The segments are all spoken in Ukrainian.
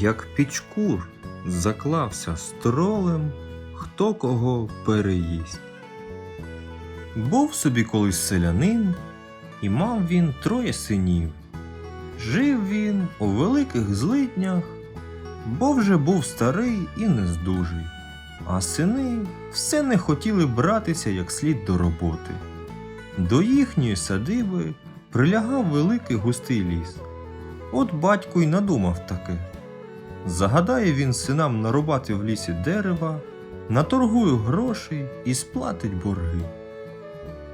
як пічкур заклався з тролем, хто кого переїсть. Був собі колись селянин, і мав він троє синів. Жив він у великих злиднях, бо вже був старий і нездужий, а сини все не хотіли братися як слід до роботи. До їхньої садиби прилягав великий густий ліс. От батько й надумав таке. Загадає він синам нарубати в лісі дерева, наторгує грошей і сплатить борги.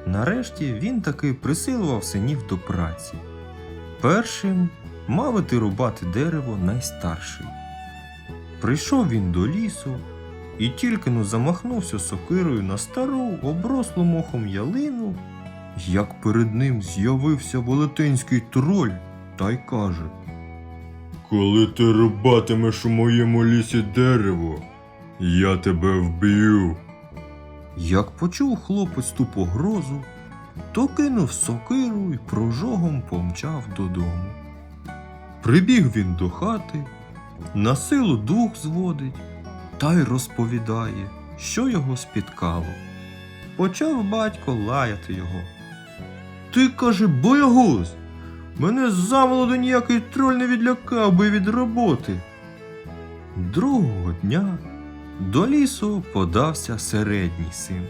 Нарешті він таки присилував синів до праці. Першим мав іти рубати дерево найстарший. Прийшов він до лісу і тільки но замахнувся сокирою на стару, оброслу мохом ялину, як перед ним з'явився велетенський троль та й каже Коли ти рубатимеш у моєму лісі дерево, я тебе вб'ю. Як почув хлопець ту погрозу, то кинув сокиру і прожогом помчав додому. Прибіг він до хати, на силу дух зводить та й розповідає, що його спіткало. Почав батько лаяти його. Ти, каже, боягуз, мене замолоду ніякий троль не відлякав би від роботи. Другого дня до лісу подався середній син.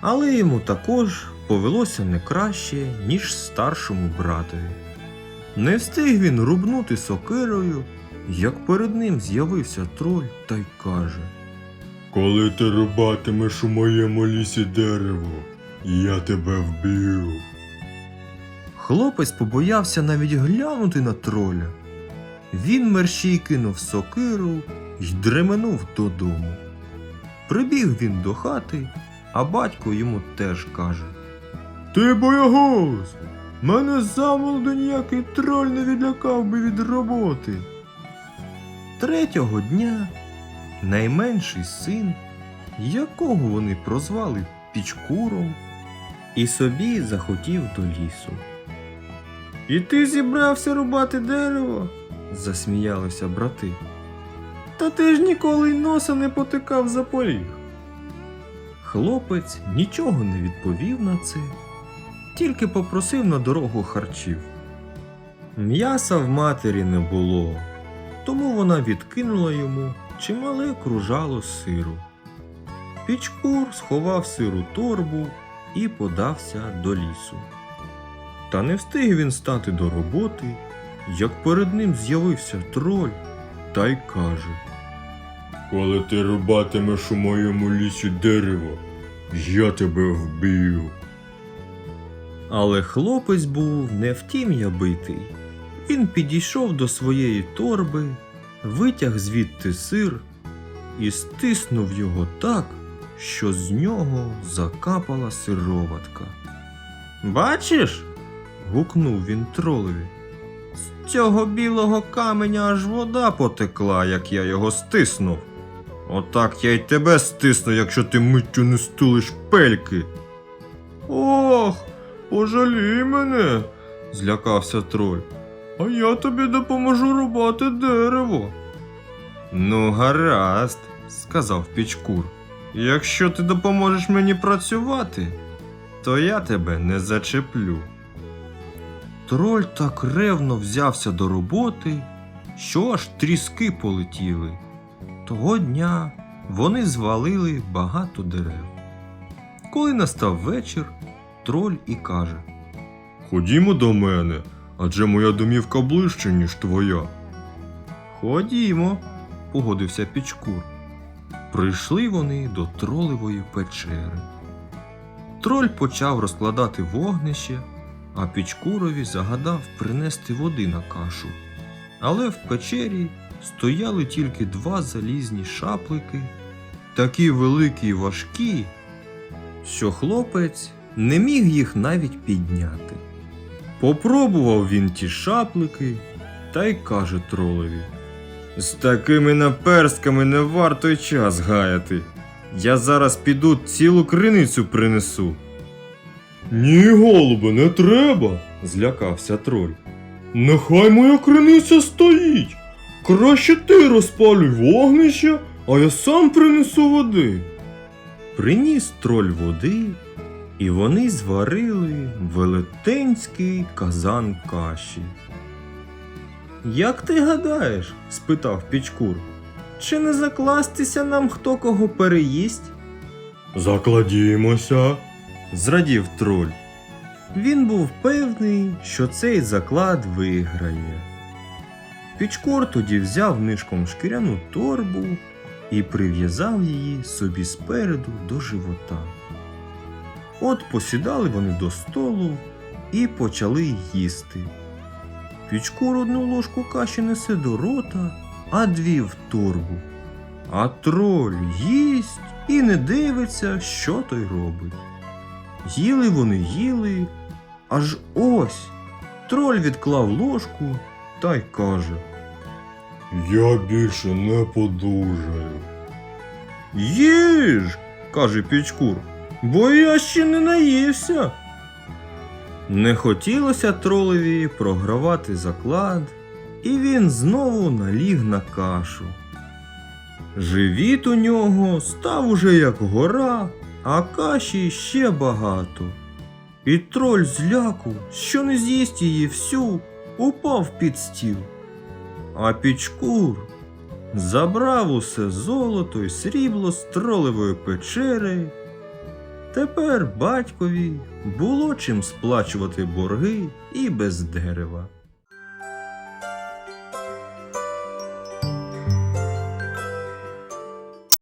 Але йому також повелося не краще, ніж старшому братові. Не встиг він рубнути сокирою, як перед ним з'явився троль та й каже Коли ти рубатимеш у моєму лісі дерево, я тебе вб'ю. Хлопець побоявся навіть глянути на троля. Він мерщій кинув сокиру й дременув додому. Прибіг він до хати, а батько йому теж каже Ти боягуз! Мене замолоду ніякий троль не відлякав би від роботи. Третього дня найменший син, якого вони прозвали Пічкуром, і собі захотів до лісу. І ти зібрався рубати дерево? засміялися брати. Та ти ж ніколи й носа не потикав за поріг. Хлопець нічого не відповів на це, тільки попросив на дорогу харчів. М'яса в матері не було, тому вона відкинула йому чимале кружало сиру. Пічкур сховав сиру торбу і подався до лісу. Та не встиг він стати до роботи, як перед ним з'явився троль та й каже Коли ти рубатимеш у моєму лісі дерево, я тебе вб'ю. Але хлопець був не втім'я битий. Він підійшов до своєї торби, витяг звідти сир і стиснув його так, що з нього закапала сироватка. Бачиш? Гукнув він тролеві. З цього білого каменя аж вода потекла, як я його стиснув. Отак я й тебе стисну, якщо ти миттю не стулиш пельки. Ох, пожалій мене, злякався троль. а я тобі допоможу рубати дерево. Ну, гаразд, сказав Пічкур. Якщо ти допоможеш мені працювати, то я тебе не зачеплю. Троль так ревно взявся до роботи, що аж тріски полетіли. Того дня вони звалили багато дерев. Коли настав вечір, троль і каже: Ходімо до мене, адже моя домівка ближче, ніж твоя. Ходімо, погодився Пічкур. Прийшли вони до тролевої печери. Троль почав розкладати вогнище, а Пічкурові загадав принести води на кашу. Але в печері стояли тільки два залізні шаплики, такі великі й важкі, що хлопець не міг їх навіть підняти. Попробував він ті шаплики та й каже тролеві. З такими наперстками не варто й час гаяти. Я зараз піду цілу криницю принесу. Ні, голубе, не треба. Злякався троль. Нехай моя криниця стоїть. Краще ти розпалюй вогнище, а я сам принесу води. Приніс троль води, і вони зварили велетенський казан каші. Як ти гадаєш? спитав Пічкур. Чи не закластися нам хто кого переїсть? Закладімося. Зрадів троль. Він був певний, що цей заклад виграє. Пічкор тоді взяв нишком шкіряну торбу і прив'язав її собі спереду до живота. От посідали вони до столу і почали їсти. Пічкор одну ложку каші несе до рота, а дві в торбу. А троль їсть і не дивиться, що той робить. Їли вони їли, аж ось троль відклав ложку та й каже: Я більше не подужаю. Їж, каже Пічкур, бо я ще не наївся. Не хотілося тролеві програвати заклад, і він знову наліг на кашу. Живіт у нього став уже як гора, а каші ще багато. І троль зляку, що не з'їсть її всю, упав під стіл. А Пічкур забрав усе золото й срібло з тролевої печери. Тепер батькові було чим сплачувати борги і без дерева.